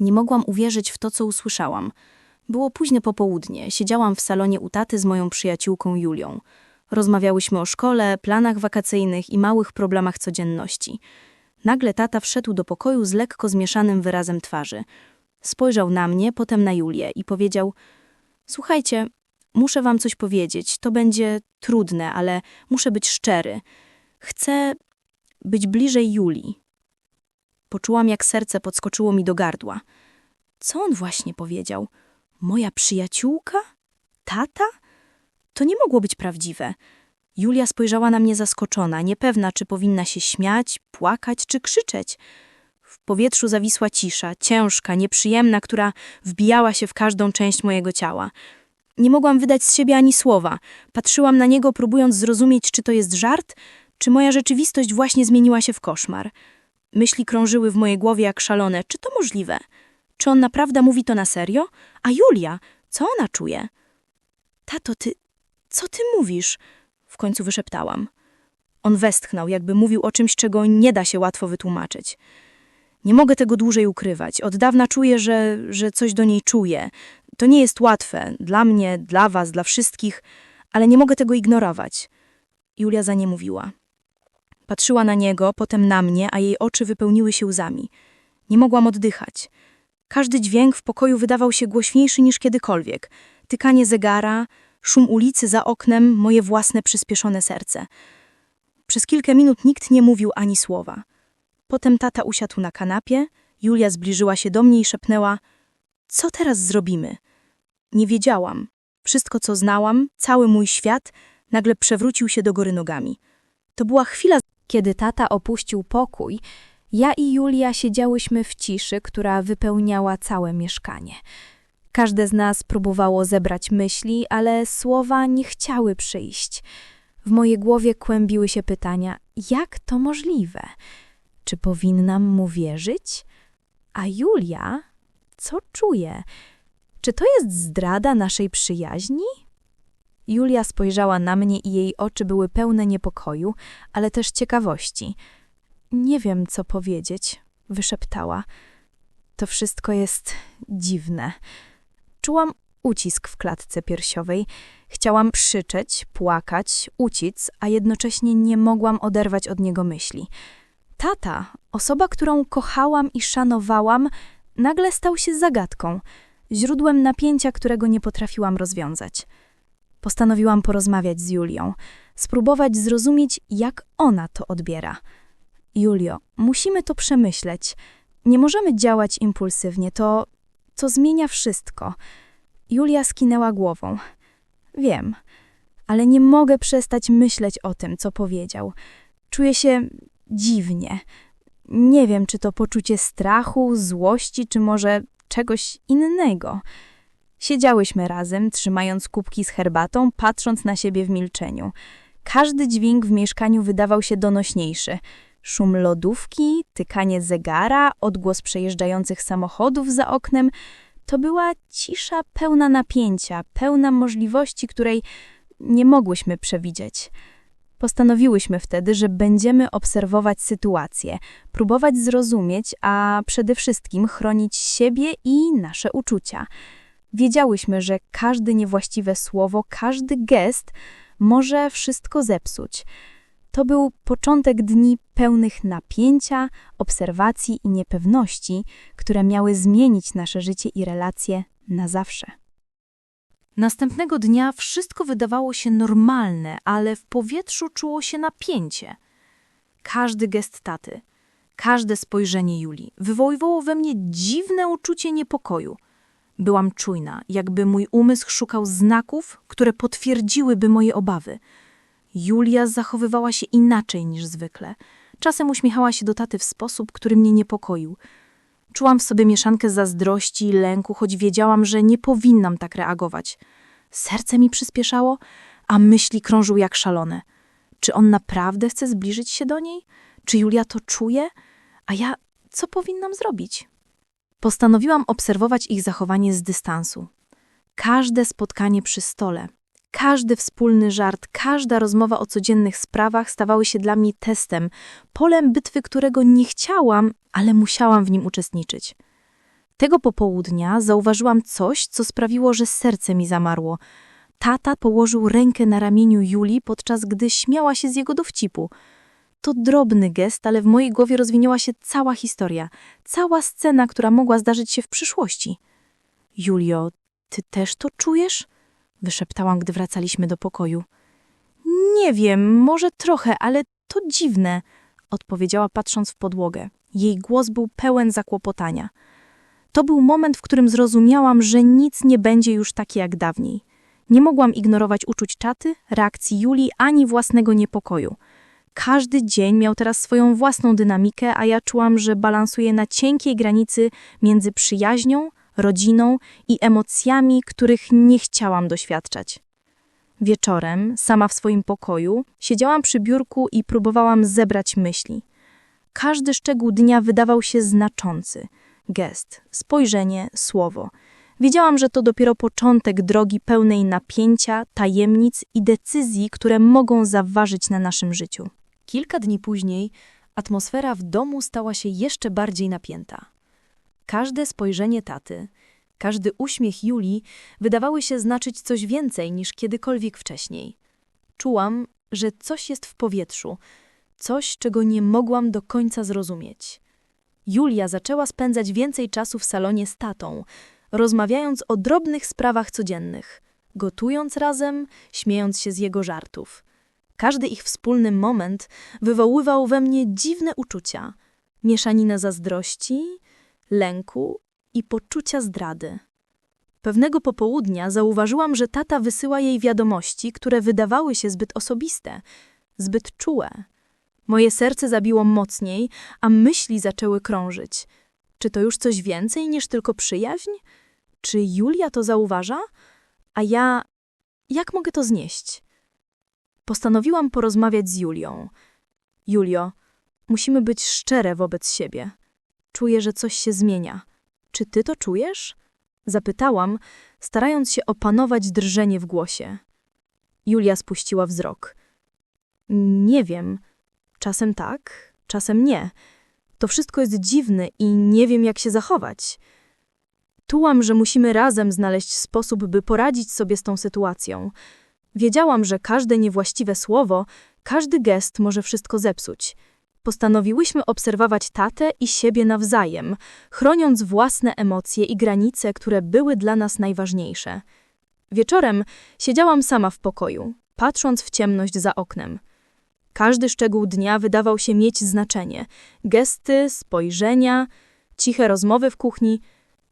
Nie mogłam uwierzyć w to, co usłyszałam. Było późne popołudnie, siedziałam w salonie u taty z moją przyjaciółką Julią. Rozmawiałyśmy o szkole, planach wakacyjnych i małych problemach codzienności. Nagle tata wszedł do pokoju z lekko zmieszanym wyrazem twarzy. Spojrzał na mnie, potem na Julię i powiedział: Słuchajcie, muszę wam coś powiedzieć. To będzie trudne, ale muszę być szczery. Chcę być bliżej Julii. Poczułam, jak serce podskoczyło mi do gardła. Co on właśnie powiedział? Moja przyjaciółka? Tata? To nie mogło być prawdziwe. Julia spojrzała na mnie zaskoczona, niepewna, czy powinna się śmiać, płakać czy krzyczeć. W powietrzu zawisła cisza, ciężka, nieprzyjemna, która wbijała się w każdą część mojego ciała. Nie mogłam wydać z siebie ani słowa. Patrzyłam na niego, próbując zrozumieć, czy to jest żart, czy moja rzeczywistość właśnie zmieniła się w koszmar. Myśli krążyły w mojej głowie jak szalone. Czy to możliwe? Czy on naprawdę mówi to na serio? A Julia, co ona czuje? Tato, ty, co ty mówisz? W końcu wyszeptałam. On westchnął, jakby mówił o czymś, czego nie da się łatwo wytłumaczyć. Nie mogę tego dłużej ukrywać. Od dawna czuję, że, że coś do niej czuję. To nie jest łatwe. Dla mnie, dla was, dla wszystkich. Ale nie mogę tego ignorować. Julia za nie mówiła. Patrzyła na niego, potem na mnie, a jej oczy wypełniły się łzami. Nie mogłam oddychać. Każdy dźwięk w pokoju wydawał się głośniejszy niż kiedykolwiek. Tykanie zegara, szum ulicy za oknem, moje własne przyspieszone serce. Przez kilka minut nikt nie mówił ani słowa. Potem tata usiadł na kanapie, Julia zbliżyła się do mnie i szepnęła: Co teraz zrobimy? Nie wiedziałam. Wszystko, co znałam, cały mój świat, nagle przewrócił się do góry nogami. To była chwila, Kiedy tata opuścił pokój, ja i Julia siedziałyśmy w ciszy, która wypełniała całe mieszkanie. Każde z nas próbowało zebrać myśli, ale słowa nie chciały przyjść. W mojej głowie kłębiły się pytania: jak to możliwe? Czy powinnam mu wierzyć? A Julia, co czuje? Czy to jest zdrada naszej przyjaźni? Julia spojrzała na mnie i jej oczy były pełne niepokoju, ale też ciekawości. Nie wiem, co powiedzieć, wyszeptała. To wszystko jest dziwne. Czułam ucisk w klatce piersiowej. Chciałam krzyczeć, płakać, uciec, a jednocześnie nie mogłam oderwać od niego myśli. Tata, osoba, którą kochałam i szanowałam, nagle stał się zagadką, źródłem napięcia, którego nie potrafiłam rozwiązać. Postanowiłam porozmawiać z Julią, spróbować zrozumieć, jak ona to odbiera. Julio, musimy to przemyśleć. Nie możemy działać impulsywnie, to, to zmienia wszystko. Julia skinęła głową. Wiem, ale nie mogę przestać myśleć o tym, co powiedział. Czuję się dziwnie. Nie wiem, czy to poczucie strachu, złości, czy może czegoś innego. Siedziałyśmy razem, trzymając kubki z herbatą, patrząc na siebie w milczeniu. Każdy dźwięk w mieszkaniu wydawał się donośniejszy. Szum lodówki, tykanie zegara, odgłos przejeżdżających samochodów za oknem to była cisza pełna napięcia, pełna możliwości, której nie mogłyśmy przewidzieć. Postanowiłyśmy wtedy, że będziemy obserwować sytuację, próbować zrozumieć, a przede wszystkim chronić siebie i nasze uczucia. Wiedziałyśmy, że każde niewłaściwe słowo, każdy gest może wszystko zepsuć. To był początek dni pełnych napięcia, obserwacji i niepewności, które miały zmienić nasze życie i relacje na zawsze. Następnego dnia wszystko wydawało się normalne, ale w powietrzu czuło się napięcie. Każdy gest taty, każde spojrzenie Julii wywoływało we mnie dziwne uczucie niepokoju. Byłam czujna, jakby mój umysł szukał znaków, które potwierdziłyby moje obawy. Julia zachowywała się inaczej niż zwykle. Czasem uśmiechała się do taty w sposób, który mnie niepokoił. Czułam w sobie mieszankę zazdrości i lęku, choć wiedziałam, że nie powinnam tak reagować. Serce mi przyspieszało, a myśli krążyły jak szalone. Czy on naprawdę chce zbliżyć się do niej? Czy Julia to czuje? A ja co powinnam zrobić? Postanowiłam obserwować ich zachowanie z dystansu. Każde spotkanie przy stole, każdy wspólny żart, każda rozmowa o codziennych sprawach stawały się dla mnie testem, polem bitwy, którego nie chciałam, ale musiałam w nim uczestniczyć. Tego popołudnia zauważyłam coś, co sprawiło, że serce mi zamarło. Tata położył rękę na ramieniu Julii, podczas gdy śmiała się z jego dowcipu. To drobny gest, ale w mojej głowie rozwinęła się cała historia, cała scena, która mogła zdarzyć się w przyszłości. Julio, ty też to czujesz? Wyszeptałam, gdy wracaliśmy do pokoju. Nie wiem, może trochę, ale to dziwne, odpowiedziała patrząc w podłogę. Jej głos był pełen zakłopotania. To był moment, w którym zrozumiałam, że nic nie będzie już takie jak dawniej. Nie mogłam ignorować uczuć czaty, reakcji Julii ani własnego niepokoju. Każdy dzień miał teraz swoją własną dynamikę, a ja czułam, że balansuję na cienkiej granicy między przyjaźnią, rodziną i emocjami, których nie chciałam doświadczać. Wieczorem, sama w swoim pokoju, siedziałam przy biurku i próbowałam zebrać myśli. Każdy szczegół dnia wydawał się znaczący. Gest, spojrzenie, słowo. Wiedziałam, że to dopiero początek drogi pełnej napięcia, tajemnic i decyzji, które mogą zaważyć na naszym życiu. Kilka dni później atmosfera w domu stała się jeszcze bardziej napięta. Każde spojrzenie taty, każdy uśmiech Julii wydawały się znaczyć coś więcej niż kiedykolwiek wcześniej. Czułam, że coś jest w powietrzu, coś, czego nie mogłam do końca zrozumieć. Julia zaczęła spędzać więcej czasu w salonie z tatą, rozmawiając o drobnych sprawach codziennych, gotując razem, śmiejąc się z jego żartów. Każdy ich wspólny moment wywoływał we mnie dziwne uczucia, mieszaninę zazdrości, lęku i poczucia zdrady. Pewnego popołudnia zauważyłam, że tata wysyła jej wiadomości, które wydawały się zbyt osobiste, zbyt czułe. Moje serce zabiło mocniej, a myśli zaczęły krążyć. Czy to już coś więcej niż tylko przyjaźń? Czy Julia to zauważa? A ja. Jak mogę to znieść? Postanowiłam porozmawiać z Julią. Julio, musimy być szczere wobec siebie. Czuję, że coś się zmienia. Czy ty to czujesz? Zapytałam, starając się opanować drżenie w głosie. Julia spuściła wzrok. Nie wiem. Czasem tak, czasem nie. To wszystko jest dziwne i nie wiem, jak się zachować. Czułam, że musimy razem znaleźć sposób, by poradzić sobie z tą sytuacją. Wiedziałam, że każde niewłaściwe słowo, każdy gest może wszystko zepsuć. Postanowiłyśmy obserwować tatę i siebie nawzajem, chroniąc własne emocje i granice, które były dla nas najważniejsze. Wieczorem siedziałam sama w pokoju, patrząc w ciemność za oknem. Każdy szczegół dnia wydawał się mieć znaczenie. Gesty, spojrzenia, ciche rozmowy w kuchni.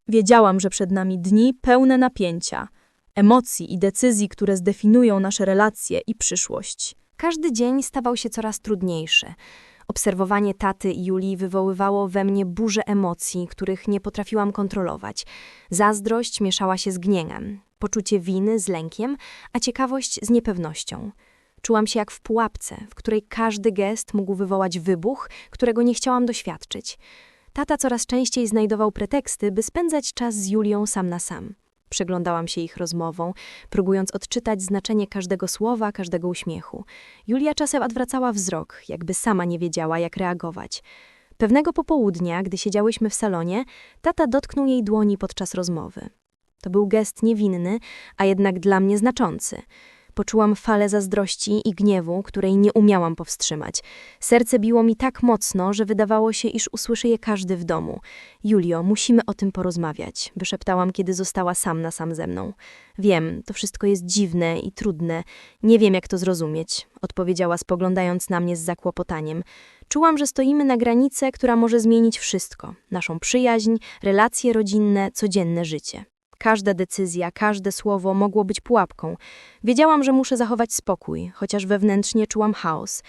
Wiedziałam, że przed nami dni pełne napięcia, emocji i decyzji, które zdefiniują nasze relacje i przyszłość. Każdy dzień stawał się coraz trudniejszy. Obserwowanie taty i Julii wywoływało we mnie burzę emocji, których nie potrafiłam kontrolować. Zazdrość mieszała się z gniewem, poczucie winy z lękiem, a ciekawość z niepewnością. Czułam się jak w pułapce, w której każdy gest mógł wywołać wybuch, którego nie chciałam doświadczyć. Tata coraz częściej znajdował preteksty, by spędzać czas z Julią sam na sam. Przyglądałam się ich rozmową, próbując odczytać znaczenie każdego słowa, każdego uśmiechu. Julia czasem odwracała wzrok, jakby sama nie wiedziała, jak reagować. Pewnego popołudnia, gdy siedziałyśmy w salonie, tata dotknął jej dłoni podczas rozmowy. To był gest niewinny, a jednak dla mnie znaczący – Poczułam falę zazdrości i gniewu, której nie umiałam powstrzymać. Serce biło mi tak mocno, że wydawało się, iż usłyszy je każdy w domu. Julio, musimy o tym porozmawiać, wyszeptałam, kiedy została sam na sam ze mną. Wiem, to wszystko jest dziwne i trudne. Nie wiem, jak to zrozumieć, odpowiedziała, spoglądając na mnie z zakłopotaniem. Czułam, że stoimy na granicy, która może zmienić wszystko naszą przyjaźń, relacje rodzinne, codzienne życie. Każda decyzja, każde słowo mogło być pułapką. Wiedziałam, że muszę zachować spokój, chociaż wewnętrznie czułam chaos.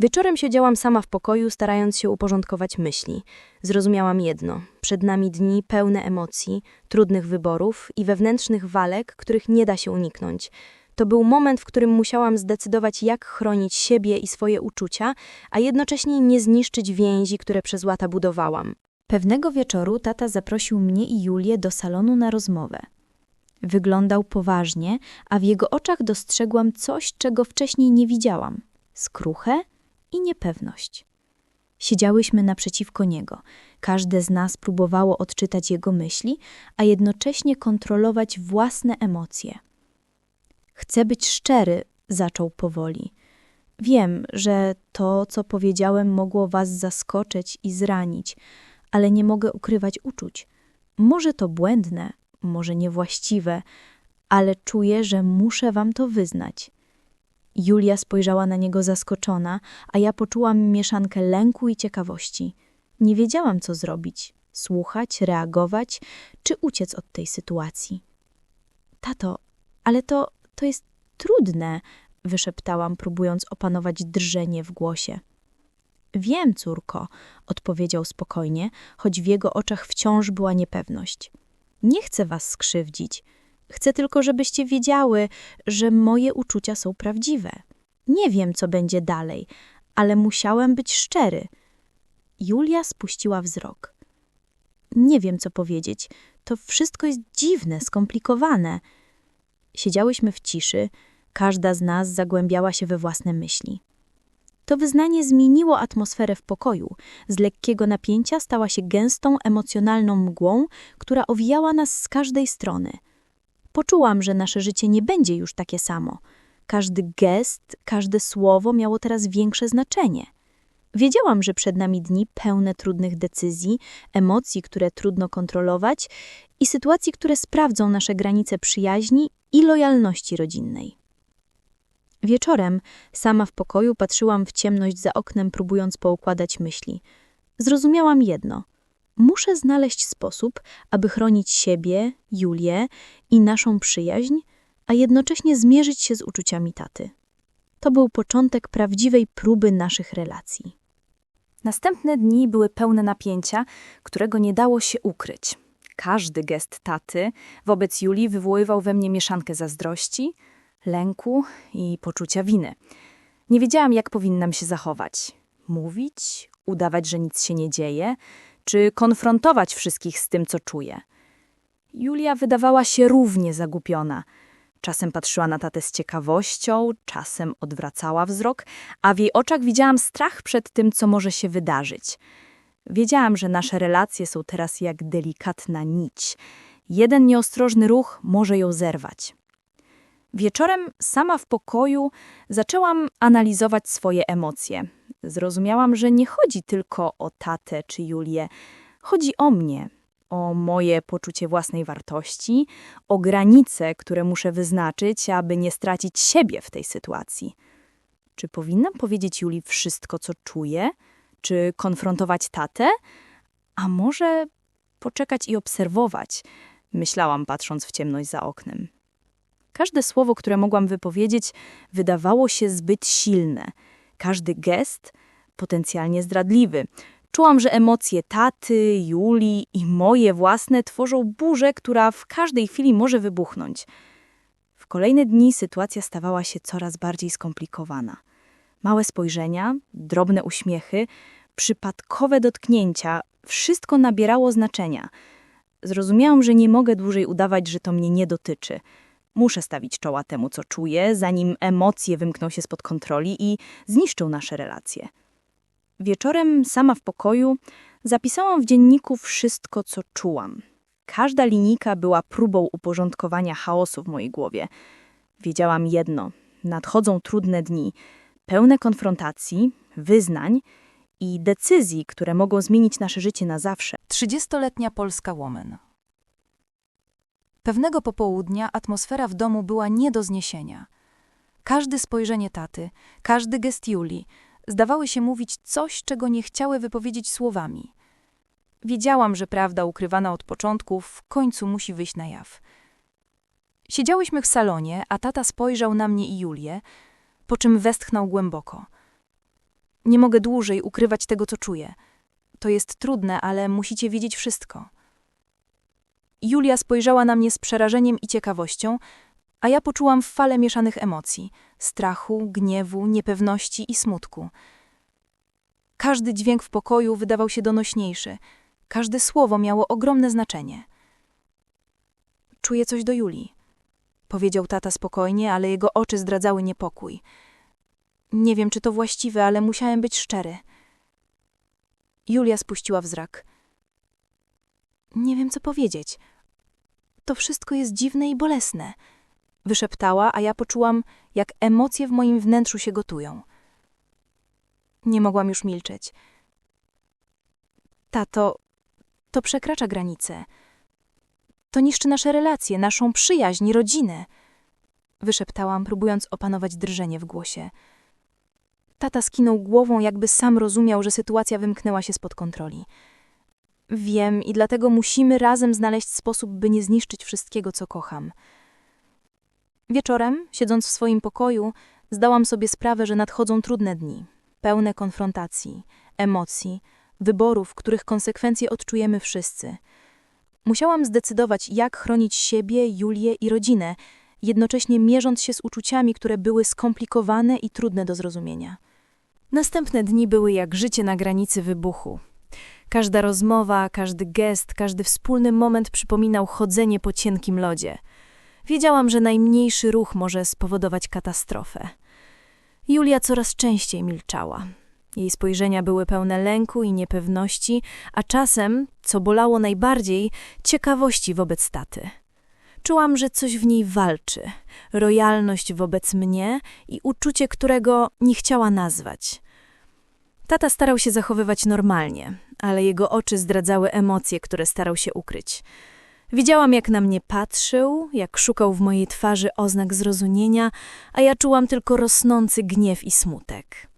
Wieczorem siedziałam sama w pokoju, starając się uporządkować myśli. Zrozumiałam jedno: przed nami dni pełne emocji, trudnych wyborów i wewnętrznych walek, których nie da się uniknąć. To był moment, w którym musiałam zdecydować, jak chronić siebie i swoje uczucia, a jednocześnie nie zniszczyć więzi, które przez lata budowałam. Pewnego wieczoru tata zaprosił mnie i Julię do salonu na rozmowę. Wyglądał poważnie, a w jego oczach dostrzegłam coś, czego wcześniej nie widziałam skruchę i niepewność. Siedziałyśmy naprzeciwko niego. Każde z nas próbowało odczytać jego myśli, a jednocześnie kontrolować własne emocje. Chcę być szczery, zaczął powoli. Wiem, że to, co powiedziałem, mogło was zaskoczyć i zranić, ale nie mogę ukrywać uczuć. Może to błędne, może niewłaściwe, ale czuję, że muszę wam to wyznać. Julia spojrzała na niego zaskoczona, a ja poczułam mieszankę lęku i ciekawości. Nie wiedziałam, co zrobić słuchać, reagować, czy uciec od tej sytuacji. Tato, ale to, to jest trudne, wyszeptałam, próbując opanować drżenie w głosie. Wiem, córko, odpowiedział spokojnie, choć w jego oczach wciąż była niepewność. Nie chcę was skrzywdzić. Chcę tylko, żebyście wiedziały, że moje uczucia są prawdziwe. Nie wiem, co będzie dalej, ale musiałem być szczery. Julia spuściła wzrok. Nie wiem, co powiedzieć. To wszystko jest dziwne, skomplikowane. Siedziałyśmy w ciszy, każda z nas zagłębiała się we własne myśli. To wyznanie zmieniło atmosferę w pokoju. Z lekkiego napięcia stała się gęstą, emocjonalną mgłą, która owijała nas z każdej strony. Poczułam, że nasze życie nie będzie już takie samo. Każdy gest, każde słowo miało teraz większe znaczenie. Wiedziałam, że przed nami dni pełne trudnych decyzji, emocji, które trudno kontrolować i sytuacji, które sprawdzą nasze granice przyjaźni i lojalności rodzinnej. Wieczorem, sama w pokoju, patrzyłam w ciemność za oknem, próbując poukładać myśli. Zrozumiałam jedno. Muszę znaleźć sposób, aby chronić siebie, Julię i naszą przyjaźń, a jednocześnie zmierzyć się z uczuciami taty. To był początek prawdziwej próby naszych relacji. Następne dni były pełne napięcia, którego nie dało się ukryć. Każdy gest taty wobec Julii wywoływał we mnie mieszankę zazdrości, lęku i poczucia winy. Nie wiedziałam, jak powinnam się zachować. Mówić, udawać, że nic się nie dzieje, czy konfrontować wszystkich z tym, co czuję. Julia wydawała się równie zagupiona. Czasem patrzyła na tatę z ciekawością, czasem odwracała wzrok, a w jej oczach widziałam strach przed tym, co może się wydarzyć. Wiedziałam, że nasze relacje są teraz jak delikatna nić. Jeden nieostrożny ruch może ją zerwać. Wieczorem, sama w pokoju, zaczęłam analizować swoje emocje. Zrozumiałam, że nie chodzi tylko o tatę czy Julię, chodzi o mnie, o moje poczucie własnej wartości, o granice, które muszę wyznaczyć, aby nie stracić siebie w tej sytuacji. Czy powinnam powiedzieć Julii wszystko, co czuję? Czy konfrontować tatę? A może poczekać i obserwować? Myślałam, patrząc w ciemność za oknem. Każde słowo, które mogłam wypowiedzieć, wydawało się zbyt silne. Każdy gest potencjalnie zdradliwy. Czułam, że emocje taty, Julii i moje własne tworzą burzę, która w każdej chwili może wybuchnąć. W kolejne dni sytuacja stawała się coraz bardziej skomplikowana. Małe spojrzenia, drobne uśmiechy, przypadkowe dotknięcia wszystko nabierało znaczenia. Zrozumiałam, że nie mogę dłużej udawać, że to mnie nie dotyczy. Muszę stawić czoła temu, co czuję, zanim emocje wymkną się spod kontroli i zniszczą nasze relacje. Wieczorem, sama w pokoju, zapisałam w dzienniku wszystko, co czułam. Każda linijka była próbą uporządkowania chaosu w mojej głowie. Wiedziałam jedno: nadchodzą trudne dni, pełne konfrontacji, wyznań i decyzji, które mogą zmienić nasze życie na zawsze. 30-letnia polska woman. Pewnego popołudnia atmosfera w domu była nie do zniesienia. Każde spojrzenie taty, każdy gest Julii zdawały się mówić coś, czego nie chciały wypowiedzieć słowami. Wiedziałam, że prawda ukrywana od początku w końcu musi wyjść na jaw. Siedziałyśmy w salonie, a tata spojrzał na mnie i Julię, po czym westchnął głęboko. Nie mogę dłużej ukrywać tego, co czuję. To jest trudne, ale musicie wiedzieć wszystko. Julia spojrzała na mnie z przerażeniem i ciekawością, a ja poczułam falę mieszanych emocji strachu, gniewu, niepewności i smutku. Każdy dźwięk w pokoju wydawał się donośniejszy, każde słowo miało ogromne znaczenie. Czuję coś do Julii, powiedział tata spokojnie, ale jego oczy zdradzały niepokój. Nie wiem, czy to właściwe, ale musiałem być szczery. Julia spuściła wzrok. Nie wiem, co powiedzieć. To wszystko jest dziwne i bolesne. Wyszeptała, a ja poczułam, jak emocje w moim wnętrzu się gotują. Nie mogłam już milczeć. Tato, to przekracza granice. To niszczy nasze relacje, naszą przyjaźń, rodzinę. Wyszeptałam, próbując opanować drżenie w głosie. Tata skinął głową, jakby sam rozumiał, że sytuacja wymknęła się spod kontroli. Wiem i dlatego musimy razem znaleźć sposób, by nie zniszczyć wszystkiego, co kocham. Wieczorem, siedząc w swoim pokoju, zdałam sobie sprawę, że nadchodzą trudne dni, pełne konfrontacji, emocji, wyborów, których konsekwencje odczujemy wszyscy. Musiałam zdecydować, jak chronić siebie, Julię i rodzinę, jednocześnie mierząc się z uczuciami, które były skomplikowane i trudne do zrozumienia. Następne dni były jak życie na granicy wybuchu. Każda rozmowa, każdy gest, każdy wspólny moment przypominał chodzenie po cienkim lodzie. Wiedziałam, że najmniejszy ruch może spowodować katastrofę. Julia coraz częściej milczała. Jej spojrzenia były pełne lęku i niepewności, a czasem, co bolało najbardziej, ciekawości wobec taty. Czułam, że coś w niej walczy, rojalność wobec mnie i uczucie, którego nie chciała nazwać. Tata starał się zachowywać normalnie, ale jego oczy zdradzały emocje, które starał się ukryć. Widziałam, jak na mnie patrzył, jak szukał w mojej twarzy oznak zrozumienia, a ja czułam tylko rosnący gniew i smutek.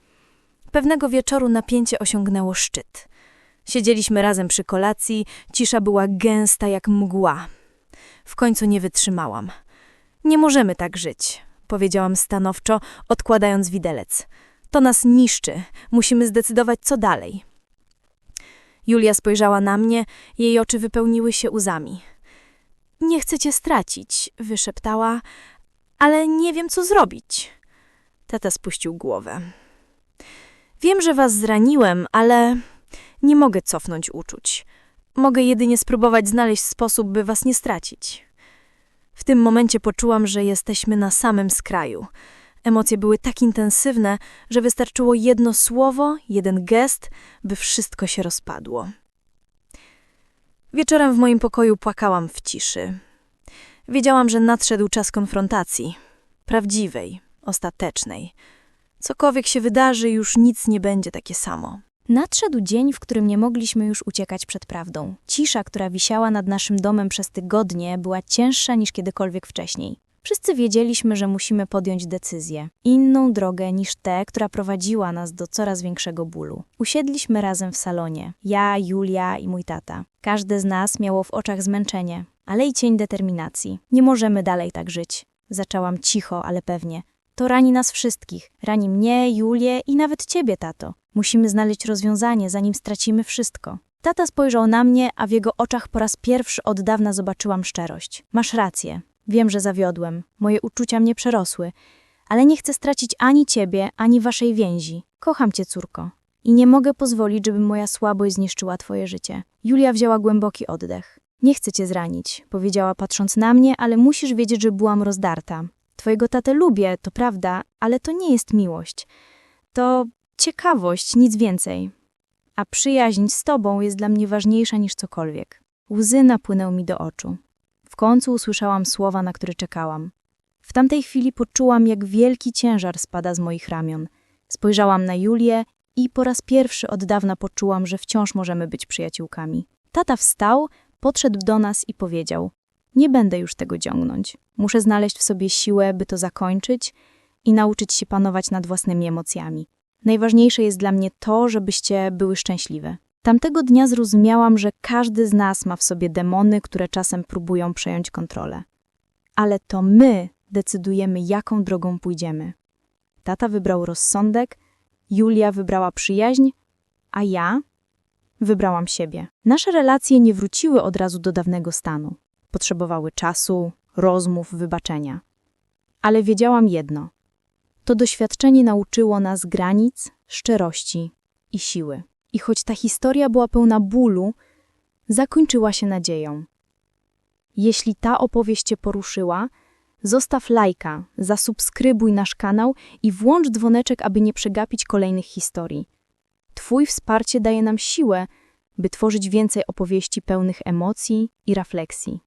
Pewnego wieczoru napięcie osiągnęło szczyt. Siedzieliśmy razem przy kolacji, cisza była gęsta jak mgła. W końcu nie wytrzymałam. Nie możemy tak żyć, powiedziałam stanowczo, odkładając widelec. To nas niszczy, musimy zdecydować, co dalej. Julia spojrzała na mnie, jej oczy wypełniły się łzami. Nie chcę cię stracić, wyszeptała, ale nie wiem, co zrobić. Tata spuścił głowę. Wiem, że was zraniłem, ale nie mogę cofnąć uczuć. Mogę jedynie spróbować znaleźć sposób, by was nie stracić. W tym momencie poczułam, że jesteśmy na samym skraju. Emocje były tak intensywne, że wystarczyło jedno słowo, jeden gest, by wszystko się rozpadło. Wieczorem w moim pokoju płakałam w ciszy. Wiedziałam, że nadszedł czas konfrontacji prawdziwej, ostatecznej. Cokolwiek się wydarzy, już nic nie będzie takie samo. Nadszedł dzień, w którym nie mogliśmy już uciekać przed prawdą. Cisza, która wisiała nad naszym domem przez tygodnie, była cięższa niż kiedykolwiek wcześniej. Wszyscy wiedzieliśmy, że musimy podjąć decyzję. Inną drogę niż tę, która prowadziła nas do coraz większego bólu. Usiedliśmy razem w salonie. Ja, Julia i mój tata. Każde z nas miało w oczach zmęczenie, ale i cień determinacji. Nie możemy dalej tak żyć. Zaczęłam cicho, ale pewnie. To rani nas wszystkich. Rani mnie, Julię i nawet ciebie, tato. Musimy znaleźć rozwiązanie, zanim stracimy wszystko. Tata spojrzał na mnie, a w jego oczach po raz pierwszy od dawna zobaczyłam szczerość. Masz rację. Wiem, że zawiodłem. Moje uczucia mnie przerosły. Ale nie chcę stracić ani ciebie, ani waszej więzi. Kocham cię, córko. I nie mogę pozwolić, żeby moja słabość zniszczyła twoje życie. Julia wzięła głęboki oddech. Nie chcę cię zranić, powiedziała patrząc na mnie, ale musisz wiedzieć, że byłam rozdarta. Twojego tatę lubię, to prawda, ale to nie jest miłość. To ciekawość, nic więcej. A przyjaźń z tobą jest dla mnie ważniejsza niż cokolwiek. Łzy napłynęły mi do oczu. W końcu usłyszałam słowa, na które czekałam. W tamtej chwili poczułam, jak wielki ciężar spada z moich ramion. Spojrzałam na Julię i po raz pierwszy od dawna poczułam, że wciąż możemy być przyjaciółkami. Tata wstał, podszedł do nas i powiedział: Nie będę już tego ciągnąć. Muszę znaleźć w sobie siłę, by to zakończyć i nauczyć się panować nad własnymi emocjami. Najważniejsze jest dla mnie to, żebyście były szczęśliwe. Tamtego dnia zrozumiałam, że każdy z nas ma w sobie demony, które czasem próbują przejąć kontrolę. Ale to my decydujemy, jaką drogą pójdziemy. Tata wybrał rozsądek, Julia wybrała przyjaźń, a ja wybrałam siebie. Nasze relacje nie wróciły od razu do dawnego stanu. Potrzebowały czasu, rozmów, wybaczenia. Ale wiedziałam jedno. To doświadczenie nauczyło nas granic, szczerości i siły. I choć ta historia była pełna bólu, zakończyła się nadzieją. Jeśli ta opowieść Cię poruszyła, zostaw lajka, zasubskrybuj nasz kanał i włącz dzwoneczek, aby nie przegapić kolejnych historii. Twój wsparcie daje nam siłę, by tworzyć więcej opowieści pełnych emocji i refleksji.